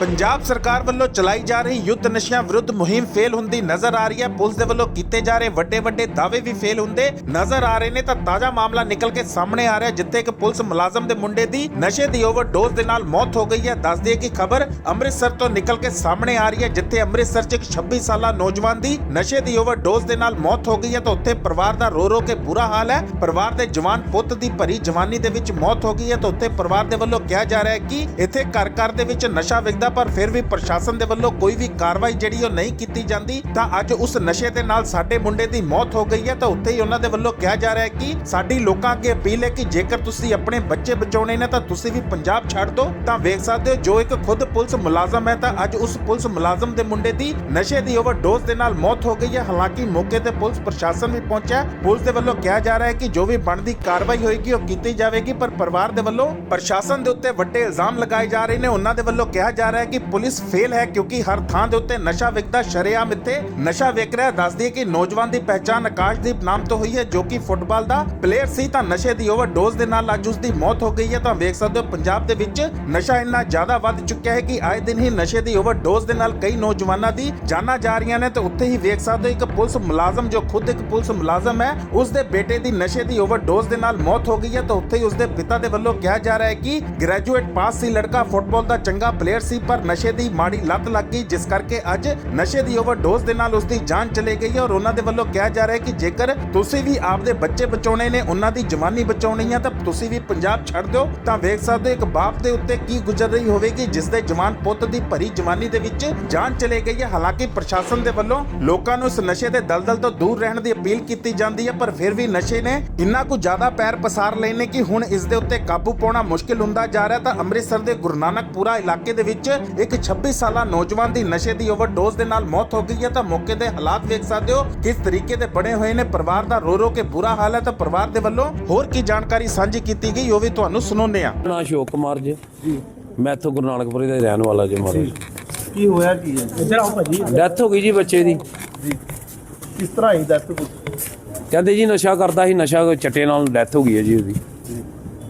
ਪੰਜਾਬ ਸਰਕਾਰ ਵੱਲੋਂ ਚਲਾਈ ਜਾ ਰਹੀ ਯੁੱਧ ਨਸ਼ਿਆਂ ਵਿਰੁੱਧ ਮੁਹਿੰਮ ਫੇਲ ਹੁੰਦੀ ਨਜ਼ਰ ਆ ਰਹੀ ਹੈ। ਪੁਲਿਸ ਦੇ ਵੱਲੋਂ ਕੀਤੇ ਜਾ ਰਹੇ ਵੱਡੇ ਵੱਡੇ ਦਾਅਵੇ ਵੀ ਫੇਲ ਹੁੰਦੇ ਨਜ਼ਰ ਆ ਰਹੇ ਨੇ। ਤਾਂ ਤਾਜ਼ਾ ਮਾਮਲਾ ਨਿਕਲ ਕੇ ਸਾਹਮਣੇ ਆ ਰਿਹਾ ਜਿੱਥੇ ਇੱਕ ਪੁਲਿਸ ਮੁਲਾਜ਼ਮ ਦੇ ਮੁੰਡੇ ਦੀ ਨਸ਼ੇ ਦੀ ਓਵਰਡੋਜ਼ ਦੇ ਨਾਲ ਮੌਤ ਹੋ ਗਈ ਹੈ। ਦੱਸ ਦਈਏ ਕਿ ਖਬਰ ਅੰਮ੍ਰਿਤਸਰ ਤੋਂ ਨਿਕਲ ਕੇ ਸਾਹਮਣੇ ਆ ਰਹੀ ਹੈ, ਜਿੱਥੇ ਅੰਮ੍ਰਿਤਸਰ 'ਚ ਇੱਕ 26 ਸਾਲਾ ਨੌਜਵਾਨ ਦੀ ਨਸ਼ੇ ਦੀ ਓਵਰਡੋਜ਼ ਦੇ ਨਾਲ ਮੌਤ ਹੋ ਗਈ ਹੈ। ਤਾਂ ਉੱਥੇ ਪਰਿਵਾਰ ਦਾ ਰੋ ਰੋ ਕੇ ਬੁਰਾ ਹਾਲ ਹੈ। ਪਰਿਵਾਰ ਦੇ ਜਵਾਨ ਪੁੱਤ ਦੀ ਭਰੀ ਜਵਾਨੀ ਦੇ ਵਿੱਚ ਮੌਤ ਹੋ ਗਈ ਹੈ। ਤਾਂ ਉੱਥੇ ਪਰਿਵਾਰ ਦੇ ਵੱਲੋਂ ਕਿਹਾ ਜਾ ਰਿਹਾ ਹੈ ਕਿ ਇੱਥੇ ਘਰ ਘਰ ਦੇ ਵਿੱਚ ਨਸ਼ਾ ਵਿਕਦਾ ਪਰ ਫਿਰ ਵੀ ਪ੍ਰਸ਼ਾਸਨ ਦੇ ਵੱਲੋਂ ਕੋਈ ਵੀ ਕਾਰਵਾਈ ਜਿਹੜੀ ਉਹ ਨਹੀਂ ਕੀਤੀ ਜਾਂਦੀ, ਤਾਂ ਅੱਜ ਉਸ ਨਸ਼ੇ ਦੇ ਨਾਲ ਸਾਡੇ ਮੁੰਡੇ ਦੀ ਮੌਤ ਹੋ ਗਈ ਹੈ। ਤਾਂ ਉੱਥੇ ਹੀ ਉਹਨਾਂ ਦੇ ਵੱਲੋਂ ਕਿਹਾ ਜਾ ਰਿਹਾ ਹੈ ਕਿ ਸਾਡੀ ਲੋਕਾਂ ਅੱਗੇ ਅਪੀਲ ਹੈ ਕਿ ਜੇਕਰ ਤੁਸੀਂ ਆਪਣੇ ਬੱਚੇ ਬਚਾਉਣੇ ਨੇ, ਤਾਂ ਤੁਸੀਂ ਵੀ ਪੰਜਾਬ ਛੱਡ ਦਿਓ। ਤਾਂ ਵੇਖ ਸਕਦੇ ਹੋ, ਜੋ ਇੱਕ ਖੁਦ ਪੁਲਿਸ ਮੁਲਾਜ਼ਮ ਹੈ, ਤਾਂ ਅੱਜ ਉਸ ਪੁਲਿਸ ਮੁਲਾਜ਼ਮ ਦੇ ਮੁੰਡੇ ਦੀ ਨਸ਼ੇ ਦੀ ਓਵਰਡੋਜ਼ ਦੇ ਨਾਲ ਮੌਤ ਹੋ ਗਈ ਹੈ। ਹਾਲਾਂਕਿ ਮੌਕੇ ਤੇ ਪੁਲਿਸ ਪ੍ਰਸ਼ਾਸਨ ਵੀ ਪਹੁੰਚਿਆ ਪੁਲਿਸ ਦੇ ਵੱਲੋਂ ਕਿਹਾ ਜਾ ਰਿਹਾ ਹੈ ਕਿ ਜੋ ਵੀ ਬਣਦੀ ਕਾਰਵਾਈ ਹੋਏਗੀ, ਉਹ ਕੀਤੀ ਜਾਵੇਗੀ, ਪਰ ਪਰਿਵਾਰ ਦੇ ਵੱਲੋਂ ਪ੍ਰਸ਼ਾਸਨ ਦੇ ਉੱਤੇ ਵੱਡੇ ਇਲਜ਼ਾਮ ਲਗਾਏ ਜਾ ਰਹੇ ਨੇ। ਉਹਨਾਂ ਦੇ ਵੱਲੋਂ ਕਿਹਾ ਜਾ ਰਿਹਾ ਹੈ ਕਿ ਪੁਲਿਸ ਫੇਲ ਹੈ ਕਿਉਂਕਿ ਹਰ ਥਾਂ ਦੇ ਉੱਤੇ ਨਸ਼ਾ ਵਿਕਦਾ ਸ਼ਰੇਆਮ ਇੱਥੇ। ਨਸ਼ਾ ਵਿਕ ਰਿਹਾ ਦੱਸ ਦਈਏ ਕਿ ਨੌਜਵਾਨ ਦੀ ਪਹਿਚਾਣ ਆਕਾਸ਼ਦੀਪ ਨਾਮ ਤੋਂ ਹੋਈ ਹੈ, ਜੋ ਕਿ ਫੁੱਟਬਾਲ ਦਾ ਪਲੇਅਰ ਸੀ, ਤਾਂ ਨਸ਼ੇ ਦੀ ਓਵਰਡੋਜ਼ ਦੇ ਨਾਲ ਅੱਜ ਉਸ ਦੀ ਮੌਤ ਹੋ ਗਈ ਹੈ। ਤਾਂ ਵੇਖ ਸਕਦੇ ਹੋ, ਪੰਜਾਬ ਦੇ ਵਿੱਚ ਨਸ਼ਾ ਇੰਨਾ ਜ਼ਿਆਦਾ ਵੱਧ ਚੁੱਕਿਆ ਹੈ ਕਿ ਆਏ ਦਿਨ ਹੀ ਨਸ਼ੇ ਦੀ ਓਵਰਡੋਜ਼ ਦੇ ਨਾਲ ਕਈ ਨੌਜਵਾਨਾਂ ਦੀ ਜਾਨਾਂ ਜਾ ਰਹੀਆਂ ਨੇ। ਤੇ ਉੱਥੇ ਹੀ ਵੇਖ ਸਕਦੇ ਹੋ, ਇੱਕ ਪੁਲਿਸ ਮੁਲਾਜ਼ਮ, ਜੋ ਖੁਦ ਇੱਕ ਪੁਲਿਸ ਮੁਲਾਜ਼ਮ ਹੈ ਉਸ ਦੇ ਬੇਟੇ ਦੀ ਨਸ਼ੇ ਦੀ ਓਵਰਡੋਜ਼ ਦੇ ਨਾਲ ਮੌਤ ਹੋ ਗਈ ਹੈ। ਤਾਂ ਉੱਥੇ ਹੀ ਉਸ ਦੇ ਪਿਤਾ ਦੇ ਵੱਲੋਂ ਕਿਹਾ ਜਾ ਰਿਹਾ ਹੈ ਕਿ ਗ੍ਰੈਜੂਏਟ ਪਾਸ ਸੀ, ਲੜਕਾ ਫੁੱਟਬਾਲ ਦਾ ਚੰਗਾ ਪਲੇਅਰ ਸੀ ਪਰ ਨਸ਼ੇ ਦੀ ਮਾੜੀ ਲੱਤ ਲੱਗ ਗਈ, ਜਿਸ ਕਰਕੇ ਅੱਜ ਨਸ਼ੇ ਦੀ ਓਵਰਡੋਜ਼ ਦੇ ਨਾਲ ਉਸ ਦੀ ਜਾਨ ਚਲੇ ਗਈ ਹੈ ਔਰ ਉਹਨਾਂ ਦੇ ਵੱਲੋਂ ਕਿਹਾ ਜਾ ਰਿਹਾ ਹੈ ਕਿ ਜੇਕਰ ਤੁਸੀਂ ਵੀ ਆਪਦੇ ਬੱਚੇ ਬਚਾਉਣੇ ਨੇ, ਉਹਨਾਂ ਦੀ ਜਵਾਨੀ ਬਚਾਉਣੀ ਹੈ, ਤਾਂ ਤੁਸੀਂ ਵੀ ਪੰਜਾਬ ਛੱਡ ਦਿਓ। ਤਾਂ ਵੇਖ ਸਕਦੇ ਹੋ ਇੱਕ ਬਾਪ ਦੇ ਉੱਤੇ ਕੀ ਗੁਜ਼ਰ ਰਹੀ ਹੋਵੇਗੀ, ਜਿਸ ਦੇ ਜਵਾਨ ਪੁੱਤ ਦੀ ਭਰੀ ਜਵਾਨੀ ਦੇ ਵਿੱਚ ਜਾਨ ਚਲੇ ਗਈ ਹੈ। ਹਾਲਾਂਕਿ ਪ੍ਰਸ਼ਾਸਨ ਦੇ ਵੱਲੋਂ ਲੋਕਾਂ ਨੂੰ ਇਸ ਨਸ਼ੇ ਦੇ ਦਲਦਲ ਤੋਂ ਦੂਰ ਰਹਿਣ ਦੀ ਅਪੀਲ ਕੀਤੀ ਜਾਂਦੀ ਹੈ, ਪਰ ਫਿਰ ਵੀ ਨਸ਼ੇ ਨੇ ਇੰਨਾ ਕੁ ਜ਼ਿਆਦਾ ਪੈਰ ਪਸਾਰ ਲਏ ਨੇ ਕਿ ਹੁਣ ਇਸ ਦੇ ਉੱਤੇ ਕਾਬੂ ਪਾਉਣਾ ਮੁਸ਼ਕਿਲ ਹੁੰਦਾ ਜਾ ਰਿਹਾ ਤਾਂ ਅੰਮ੍ਰਿਤਸਰ ਦੇ ਗੁਰੂ ਨਾਨਕਪੁਰਾ ਇਲਾਕੇ ਦੇ ਵਿੱਚ ਇੱਕ 26 ਸਾਲਾ ਨੌਜਵਾਨ ਦੀ ਨਸ਼ੇ ਦੀ ਓਵਰਡੋਜ਼ ਦੇ ਨਾਲ ਮੌਤ ਹੋ ਗਈ ਹੈ ਤਾਂ ਮੌਕੇ ਦੇ ਹਾਲਾਤ ਵੇਖ ਸਕਦੇ ਹੋ ਕਿਸ ਤਰੀਕੇ ਦੇ ਬਣੇ ਹੋਏ ਨੇ। ਪਰਿਵਾਰ ਦਾ ਰੋ ਰੋ ਕੇ ਬੁਰਾ ਹਾਲ ਹੈ ਤਾਂ ਪਰਿਵਾਰ ਦੇ ਵੱਲੋਂ ਹੋਰ ਕੀ ਜਾਣਕਾਰੀ ਸਾਂਝੀ ਕੀਤੀ ਗਈ ਉਹ ਵੀ ਤੁਹਾਨੂੰ ਸੁਣਾਉਂਦੇ ਹਾਂ। ਨਾ ਅਸ਼ੋਕ ਕੁਮਾਰ ਜੀ। ਮੈਂ ਇੱਥੋਂ ਗੁਰੂ ਨਾਨਕਪੁਰੇ ਦਾ ਹੀ ਰਹਿਣ ਵਾਲਾ ਜੀ ਮਹਾਰਾਜ ਕੀ ਹੋਇਆ ਕੀ ਹੈ? ਇੱਧਰ ਆਓ ਭਾਜੀ। ਡੈਥ ਹੋ ਗਈ ਜੀ ਬੱਚੇ ਦੀ। ਜੀ। ਕਿਸ ਤਰ੍ਹਾਂ ਹੀ ਦੱਸ ਕੁਝ ਕਹਿੰਦੇ ਜੀ ਨਸ਼ਾ ਕਰਦਾ ਸੀ ਨਸ਼ਾ ਚੱਟੇ ਨਾਲ ਡੈਥ ਹੋ ਗਈ ਹੈ ਜੀ ਉਹਦੀ।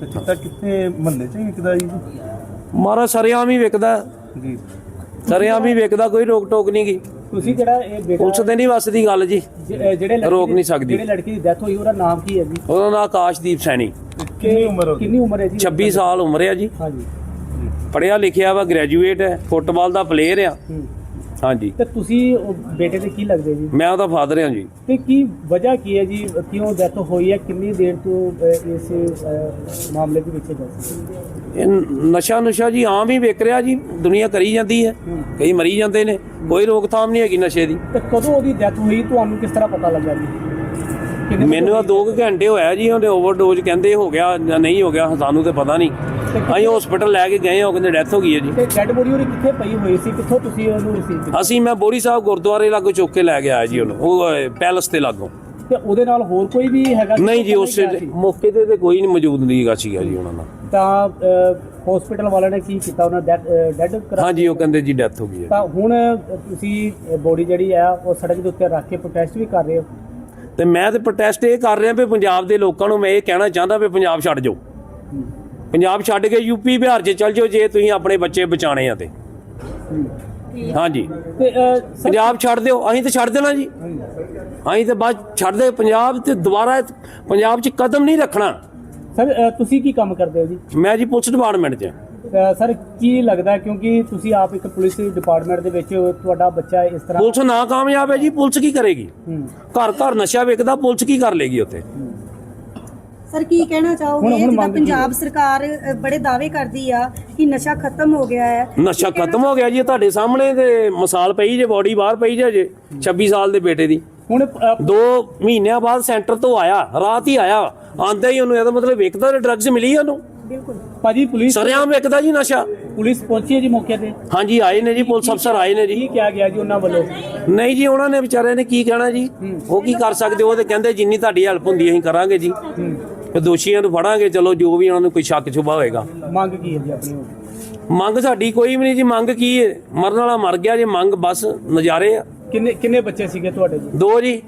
ਤੇ ਕਿੱਥੇ ਮਹੱਲੇ 'ਚ ਹੀ ਵਿਕਦਾ ਜੀ? ਮਹਾਰਾਜ ਸਰੇਆਮ ਹੀ ਵਿਕਦਾ। ਜੀ। ਸਰੇਆਮ ਹੀ ਵਿਕਦਾ ਕੋਈ ਰੋਕ ਟੋਕ ਨਹੀਂ ਗਈ ਤੁਸੀਂ ਜਿਹੜਾ ਇਹ ਬੇਟਾ ਪੁਲਿਸ ਦੇ ਨਹੀਂ ਵੱਸਦੀ ਗੱਲ ਜੀ। ਜਿਹੜੇ ਰੋਕ ਨਹੀਂ ਸਕਦੀ। ਜਿਹੜੇ ਲੜਕੀ ਦੀ ਡੈਥ ਹੋਈ ਉਹਦਾ ਨਾਮ ਕੀ ਹੈ ਜੀ? ਉਹਦਾ ਨਾਂ ਆਕਾਸ਼ਦੀਪ ਸੈਣੀ। ਕਿੰਨੀ ਉਮਰ ਉਹਦੀ ਕਿੰਨੀ ਉਮਰ ਹੈ ਜੀ? 26 ਸਾਲ ਉਮਰ ਹੈ ਜੀ। ਹਾਂਜੀ। ਪੜਿਆ ਲਿਖਿਆ ਵਾ ਗ੍ਰੈਜੂਏਟ ਹੈ ਫੁੱਟਬਾਲ ਦਾ ਪਲੇਅਰ ਆ। ਹੂੰ। ਹਾਂਜੀ। ਤੇ ਤੁਸੀਂ ਉਹ ਬੇਟੇ ਦੇ ਕੀ ਲੱਗਦੇ ਜੀ? ਮੈਂ ਉਹਦਾ ਫਾਦਰ ਹਾਂ ਜੀ। ਤੇ ਕੀ ਵਜ੍ਹਾ ਕੀ ਹੈ ਜੀ? ਕਿਉਂ ਡੈਥ ਹੋਈ ਹੈ? ਕਿੰਨੀ ਦੇਰ ਤੋਂ ਇਸ ਮਾਮਲੇ ਦੇ ਵਿੱਚ ਦੱਸੋ ਇਹ ਨਸ਼ਾ ਨੁਸ਼ਾ ਜੀ ਆਮ ਹੀ ਵਿਕ ਰਿਹਾ ਜੀ ਦੁਨੀਆ ਕਰੀ ਜਾਂਦੀ ਹੈ ਕਈ ਮਰੀ ਜਾਂਦੇ ਨੇ ਕੋਈ ਰੋਕਥਾਮ ਨਹੀਂ ਹੈਗੀ ਨਸ਼ੇ ਦੀ। ਤੇ ਕਦੋਂ ਉਹਦੀ ਡੈਥ ਹੋਈ ਤੁਹਾਨੂੰ ਕਿਸ ਤਰ੍ਹਾਂ ਪਤਾ ਲੱਗਾ ਜੀ? ਮੈਨੂੰ ਆ 2 ਘੰਟੇ ਹੋਇਆ ਜੀ ਉਹਦੇ ਓਵਰਡੋਜ਼ ਕਹਿੰਦੇ ਹੋ ਗਿਆ ਜਾਂ ਨਹੀਂ ਹੋ ਗਿਆ ਸਾਨੂੰ ਤੇ ਪਤਾ ਨਹੀਂ। ਅਸੀਂ ਹਸਪੀਟਲ ਲੈ ਕੇ ਗਏ ਉਹ ਕਹਿੰਦੇ ਡੈਥ ਹੋ ਗਈ ਹੈ ਜੀ। ਤੇ ਡੈਡ ਬੋਡੀ ਉਹਦੀ ਕਿੱਥੇ ਪਈ ਹੋਈ ਸੀ? ਕਿੱਥੋਂ ਤੁਸੀਂ ਉਹਨੂੰ ਰਿਸੀਵ ਅਸੀਂ ਮੈਂ ਬੋਰੀ ਸਾਹਿਬ ਗੁਰਦੁਆਰੇ ਲਾਗੋ ਚੁੱਕ ਕੇ ਲੈ ਕੇ ਆਇਆ ਜੀ ਉਹਨੂੰ ਉਹ ਪੈਲਸ ਤੇ ਲਾਗੋ। ਤੇ ਉਹਦੇ ਨਾਲ ਹੋਰ ਕੋਈ ਵੀ ਹੈਗਾ ਸੀ? ਨਹੀਂ ਜੀ ਉਸ? ਮੌਕੇ ਤੇ ਤੇ ਕੋਈ ਨਹੀਂ ਮੌਜੂਦ ਨਹੀਂ ਗਾ ਸੀਗਾ ਜੀ ਉਹਨਾਂ ਦਾ ਤਾਂ ਹਸਪੀਟਲ ਵਾਲਿਆਂ ਨੇ ਕੀ ਕੀਤਾ? ਉਹਨਾਂ ਡੈਡ ਡੈਡ ਕਰਾ ਹਾਂਜੀ ਉਹ ਕਹਿੰਦੇ ਜੀ ਡੈਥ ਹੋ ਗਈ ਹੈ। ਤਾਂ ਹੁਣ ਤੁਸੀਂ ਬੋਡੀ ਜਿਹੜੀ ਆ ਉਹ ਸੜਕ ਦੇ ਉੱਤੇ ਰੱਖ ਕੇ ਪ੍ਰੋਟੈਸਟ ਵੀ ਕਰ ਰਹੇ ਹੋ। ਤੇ ਮੈਂ ਤੇ ਪ੍ਰੋਟੈਸਟ ਇਹ ਕਰ ਰਿਹਾ ਵੀ ਪੰਜਾਬ ਦੇ ਲੋਕਾਂ ਨੂੰ ਮੈਂ ਇਹ ਕਹਿਣਾ ਚਾਹੁੰਦਾ ਵੀ ਪੰਜਾਬ ਛੱਡ ਜਾਓ। ਪੰਜਾਬ ਛੱਡ ਕੇ ਯੂਪੀ ਬਿਹਾਰ 'ਚ ਚੱਲ ਜਾਓ ਜੇ ਤੁਸੀਂ ਆਪਣੇ ਬੱਚੇ ਬਚਾਣੇ ਆ ਤੇ। ਹਾਂਜੀ। ਤੇ ਅਹ, ਸਰ- ਪੰਜਾਬ ਛੱਡ ਦਿਓ ਅਸੀਂ ਤੇ ਛੱਡ ਦੇਣਾ ਜੀ। ਅਸੀਂ ਤੇ ਬਸ ਛੱਡ ਦੇ ਪੰਜਾਬ ਤੇ ਦੁਬਾਰਾ ਪੰਜਾਬ 'ਚ ਕਦਮ ਨਹੀਂ ਰੱਖਣਾ। ਸਰ ਅਹ, ਤੁਸੀਂ ਕੀ ਕੰਮ ਕਰਦੇ ਹੋ ਜੀ? ਮੈਂ ਜੀ ਪੁਲਿਸ ਡਿਪਾਰਟਮੈਂਟ 'ਚ ਅਹ, ਸਰ ਕੀ ਲੱਗਦਾ ਹੈ? ਕਿਉਂਕਿ ਤੁਸੀਂ ਆਪ ਇੱਕ ਪੁਲਿਸ ਡਿਪਾਰਟਮੈਂਟ ਦੇ ਵਿੱਚ ਤੁਹਾਡਾ ਬੱਚਾ ਇਸ ਤਰ੍ਹਾਂ ਪੁਲਿਸ ਨਾ ਕਾਮਯਾਬ ਹੈ ਜੀ ਪੁਲਿਸ ਕੀ ਕਰੇਗੀ? ਹੂੰ। ਘਰ ਘਰ ਨਸ਼ਾ ਵਿਕਦਾ ਪੁਲਿਸ ਕੀ ਕਰ ਲੇਗੀ ਉੱਥੇ? ਸਰ ਕੀ ਕਹਿਣਾ ਚਾਹੋਗੇ? ਜਿੱਦਾਂ ਪੰਜਾਬ ਸਰਕਾਰ ਬੜੇ ਦਾਅਵੇ ਕਰਦੀ ਆ ਕਿ ਨਸ਼ਾ ਖਤਮ ਹੋ ਗਿਆ ਹੈ। ਨਸ਼ਾ ਖਤਮ ਹੋ ਗਿਆ ਜੀ ਤੁਹਾਡੇ ਸਾਹਮਣੇ ਤੇ ਮਿਸਾਲ ਪਈ ਜੇ ਬੋਡੀ ਬਾਹਰ ਪਈ ਜੇ ਜੇ 26 ਸਾਲ ਦੇ ਬੇਟੇ ਦੀ। ਹੁਣ ਅਹ, ਦੋ ਮਹੀਨਿਆਂ ਬਾਅਦ ਸੈਂਟਰ ਤੋਂ ਆਇਆ ਰਾਤ ਹੀ ਆਇਆ ਆਂਦਾ ਹੀ ਉਹਨੂੰ ਇਹਦਾ ਮਤਲਬ ਵਿਕਦਾ ਡਰੱਗਸ ਮਿਲੀ ਉਹਨੂੰ? ਬਿਲਕੁਲ। ਭਾਜੀ ਪੁਲਿਸ ਸਰੇਆਮ ਵਿਕਦਾ ਜੀ ਨਸ਼ਾ। ਪੁਲਿਸ ਪਹੁੰਚੀ ਹੈ ਜੀ ਮੌਕੇ ਤੇ? ਹਾਂਜੀ ਆਏ ਨੇ ਜੀ ਪੁਲਿਸ ਅਫਸਰ ਆਏ ਨੇ ਜੀ। ਕੀ ਕਿਹਾ ਗਿਆ ਜੀ ਉਹਨਾਂ ਵੱਲੋਂ? ਨਹੀਂ ਜੀ ਉਹਨਾਂ ਨੇ ਵਿਚਾਰਿਆਂ ਨੇ ਕੀ ਕਹਿਣਾ ਜੀ? ਉਹ ਕੀ ਕਰ ਸਕਦੇ ਉਹ ਤੇ ਕਹਿੰਦੇ ਜਿੰਨੀ ਤੁਹਾਡੀ ਹੈਲਪ ਹੁੰਦੀ ਅਸੀਂ ਕਰਾਂਗੇ ਜੀ। ਤੇ ਦੋਸ਼ੀਆਂ ਨੂੰ ਫੜਾਂਗੇ ਚਲੋ ਜੋ ਵੀ ਉਹਨਾਂ ਨੂੰ ਕੋਈ ਸ਼ੱਕ ਛੁਪਾ ਹੋਏਗਾ। ਮੰਗ ਕੀ ਹੈ ਜੀ ਆਪਣੀ? ਮੰਗ ਸਾਡੀ ਕੋਈ ਵੀ ਨਹੀਂ ਜੀ ਮੰਗ ਕੀ ਹੈ? ਮਰਨ ਵਾਲਾ ਮਰ ਗਿਆ ਜੀ ਮੰਗ ਬਸ ਨਜ਼ਾਰੇ ਆ। ਕਿੰਨੇ ਕਿੰਨੇ ਬੱਚੇ ਸੀਗੇ ਤੁਹਾਡੇ ਜੀ? ਦੋ ਜੀ।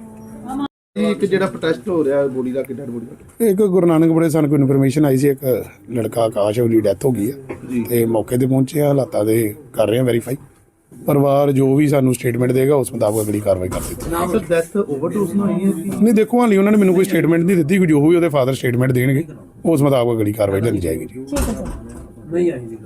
ਇਹ ਇੱਕ ਜਿਹੜਾ ਪ੍ਰੋਟੈਸਟ ਹੋ ਰਿਹਾ ਬੋਡੀ ਦਾ ਕਿੱਡਾ ਬੋਡੀ ਦਾ ਇੱਕ ਗੁਰੂ ਨਾਨਕ ਬੜੇ ਸਾਨੂੰ ਕੋਈ ਇਨਫੋਰਮੇਸ਼ਨ ਆਈ ਸੀ ਇੱਕ ਲੜਕਾ ਆਕਾਸ਼ ਉਹਦੀ ਡੈਥ ਹੋ ਗਈ ਹੈ। ਤੇ ਮੌਕੇ ਤੇ ਪਹੁੰਚੇ ਆ ਹਾਲਾਤਾਂ ਦੇ ਕਰ ਰਹੇ ਆ ਵੈਰੀਫਾਈ ਪਰਿਵਾਰ ਜੋ ਵੀ ਸਾਨੂੰ ਸਟੇਟਮੈਂਟ ਦੇਗਾ ਉਸ ਮੁਤਾਬਕ ਅਗਲੀ ਕਾਰਵਾਈ ਕਰ ਦਿੱਤੀ ਸਰ ਡੈਥ ਓਵਰਡੋਸ ਨਾਲ ਹੋਈ ਹੈ ਕਿ ਨਹੀਂ ਦੇਖੋ ਹਾਲੀ ਉਹਨਾਂ ਨੇ ਮੈਨੂੰ ਕੋਈ ਸਟੇਟਮੈਂਟ ਨਹੀਂ ਦਿੱਤੀ ਜੋ ਵੀ ਉਹਦੇ ਫਾਦਰ ਸਟੇਟਮੈਂਟ ਦੇਣਗੇ ਉਸ ਮੁਤਾਬਕ ਅਗਲੀ ਕਾਰਵਾਈ ਲਈ ਜਾਏਗੀ ਜੀ। ਠੀਕ ਹੈ ਸਰ। ਨਹੀਂ ਆਈ ਜੀ।